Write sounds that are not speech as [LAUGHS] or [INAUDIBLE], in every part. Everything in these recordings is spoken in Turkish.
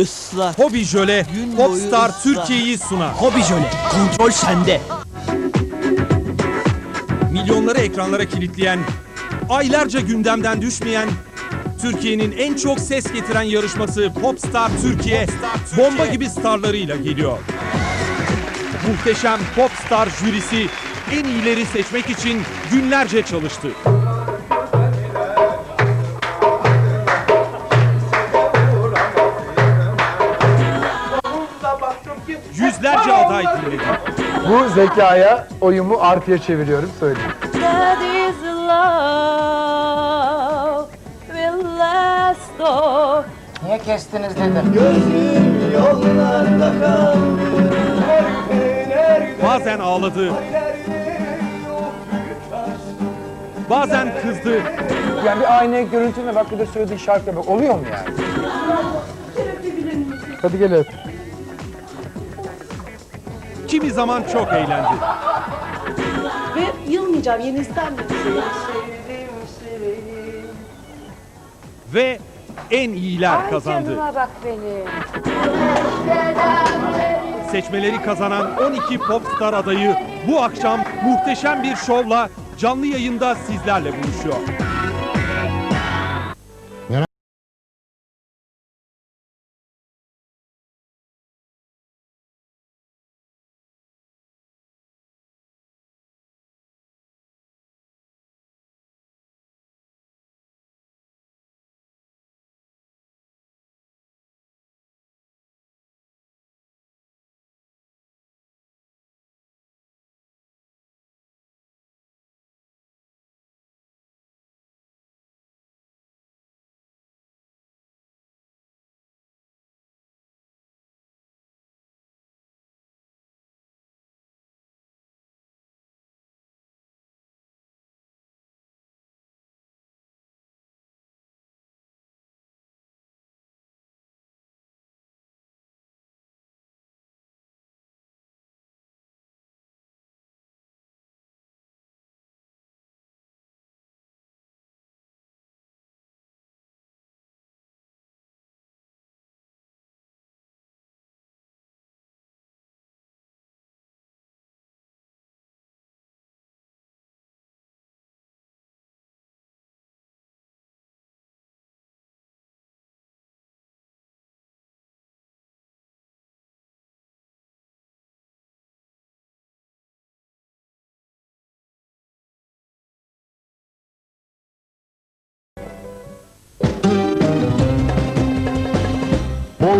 ıslat. Hobi Jöle Gün boyu Popstar ıslah. Türkiye'yi sunar. Hobi jöle. Kontrol sende. Milyonları ekranlara kilitleyen, aylarca gündemden düşmeyen, Türkiye'nin en çok ses getiren yarışması Popstar Türkiye, bomba gibi starlarıyla geliyor. Muhteşem Popstar jürisi en iyileri seçmek için günlerce çalıştı. Bu zekaya oyumu artıya çeviriyorum söyleyeyim. That is love will last all. Niye kestiniz dedim. Bazen ağladı. Bazen kızdı. Yani bir aynaya görüntüne bak bir de söylediğin şarkıya bak. Oluyor mu yani? Hadi gel öp. Kimi zaman çok eğlendi. Ve yılmayacağım yeni istenmedim. Ve en iyiler kazandı. bak benim. Seçmeleri kazanan 12 popstar adayı bu akşam muhteşem bir şovla canlı yayında sizlerle buluşuyor.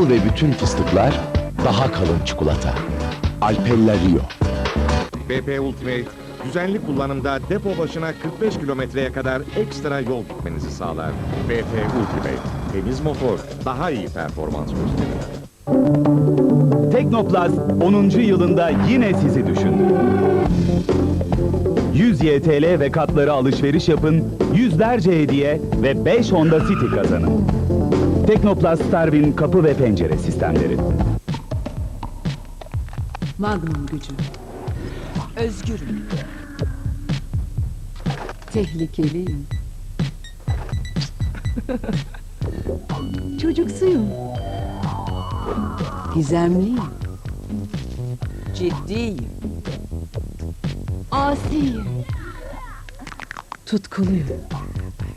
Ve bütün fıstıklar, daha kalın çikolata. Alpella Rio. BP Ultimate, düzenli kullanımda depo başına 45 kilometreye kadar ekstra yol gitmenizi sağlar. BP Ultimate, temiz motor, daha iyi performans gösterir. Teknoplast 10. yılında yine sizi düşündü. 100 YTL ve katları alışveriş yapın, yüzlerce hediye ve 5 Honda City kazanın. Teknoplast Starwin kapı ve pencere sistemleri. Magnum gücü. Özgürüm. Tehlikeliyim. [LAUGHS] Çocuksuyum. Gizemliyim. Ciddiyim. Asiyim. Tutkuluyum.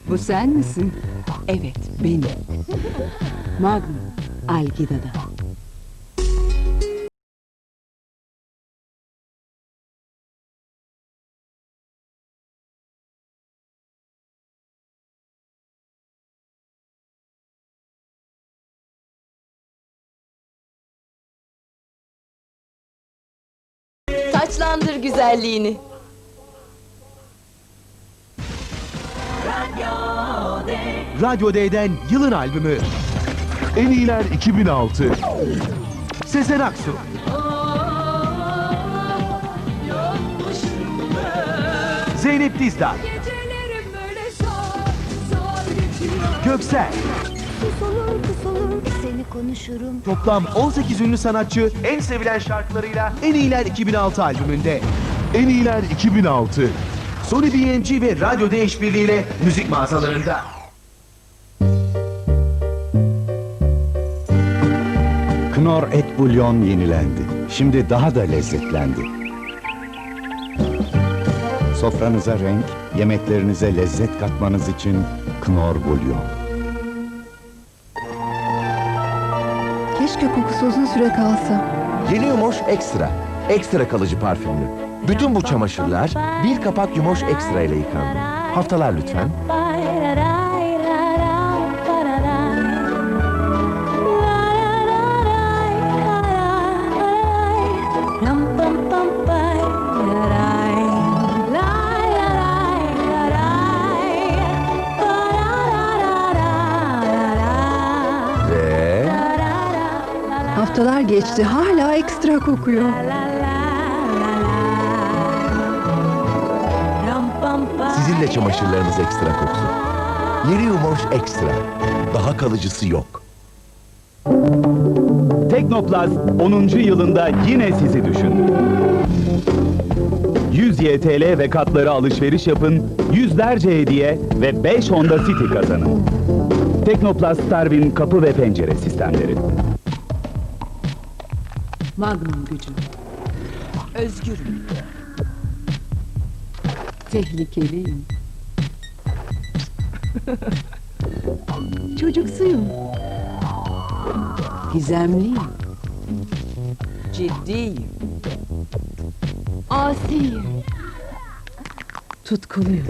Bu sen misin? Evet, benim. [LAUGHS] Magnum, Algida'da. Taçlandır güzelliğini. Radyo D'den yılın albümü. En iyiler 2006. Sezen Aksu. Zeynep Dizdar. Göksel. Seni konuşurum. Toplam 18 ünlü sanatçı en sevilen şarkılarıyla En İyiler 2006 albümünde. En İyiler 2006. Sony BMG ve Radyo D işbirliğiyle müzik mağazalarında. Knorr et bulyon yenilendi. Şimdi daha da lezzetlendi. Sofranıza renk, yemeklerinize lezzet katmanız için Knorr bulyon. Keşke kokusu uzun süre kalsa. Yeni Yumoş Ekstra. Ekstra kalıcı parfümlü. Bütün bu çamaşırlar bir kapak Yumoş Ekstra ile yıkandı. Haftalar lütfen. Haftalar geçti hala ekstra kokuyor. De çamaşırlarınız ekstra koksun. Yeni Yumoş Ekstra. Daha kalıcısı yok. Teknoplast 10. yılında yine sizi düşündü. 100 YTL ve katları alışveriş yapın, yüzlerce hediye ve 5 Honda City kazanın. Teknoplast Starwin kapı ve pencere sistemleri. Magnum gücü. Özgürüm. Tehlikeliyim. Çocuksuyum. Gizemliyim. Ciddiyim. Asiyim. Tutkuluyum.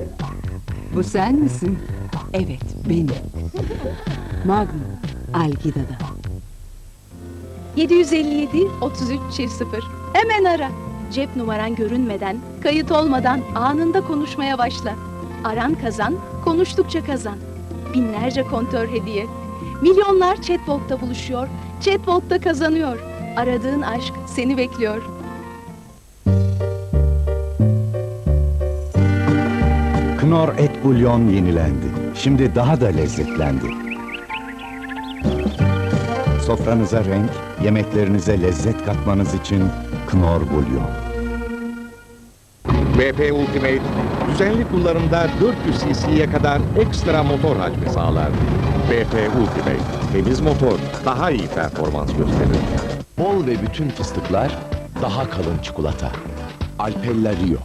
Bu sen misin? Evet, benim. Magnum, Algida'da. 757 33 çift 0. Hemen ara. Cep numaran görünmeden, kayıt olmadan anında konuşmaya başla. Aran kazan, konuştukça kazan. Binlerce kontör hediye. Milyonlar chatbot'ta buluşuyor, chatbot'ta kazanıyor. Aradığın aşk seni bekliyor. Knorr et bulyon yenilendi. Şimdi daha da lezzetlendi. Sofranıza renk, yemeklerinize lezzet katmanız için Knorr bulyon. BP Ultimate, düzenli kullanımda 400 cc'ye kadar ekstra motor hacmi sağlar. BP Ultimate, temiz motor, daha iyi performans gösterir. Bol ve bütün fıstıklar, daha kalın çikolata. Alpella Rio.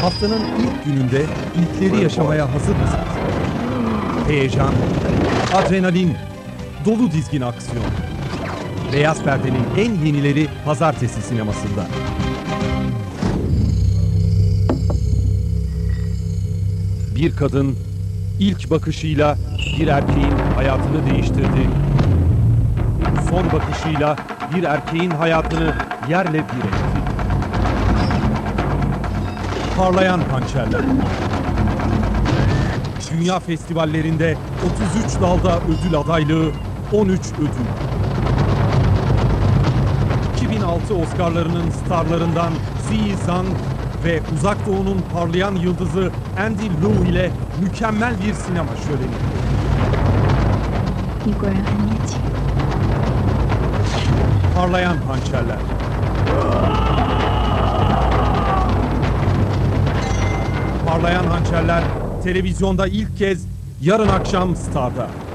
Haftanın ilk gününde ilkleri yaşamaya hazır mısınız? Heyecan, adrenalin, dolu dizgin aksiyon. Beyaz Perde'nin en yenileri pazartesi sinemasında. Bir kadın ilk bakışıyla bir erkeğin hayatını değiştirdi. Son bakışıyla bir erkeğin hayatını yerle bir etti. Parlayan Hançerler. Dünya festivallerinde 33 dalda ödül adaylığı, 13 ödül. 2006 Oscar'larının starlarından Ziyi Zhang ve Uzak Doğu'nun parlayan yıldızı Andy Lau ile mükemmel bir sinema şöleni. Parlayan Hançerler. Parlayan Hançerler televizyonda ilk kez yarın akşam Star'da.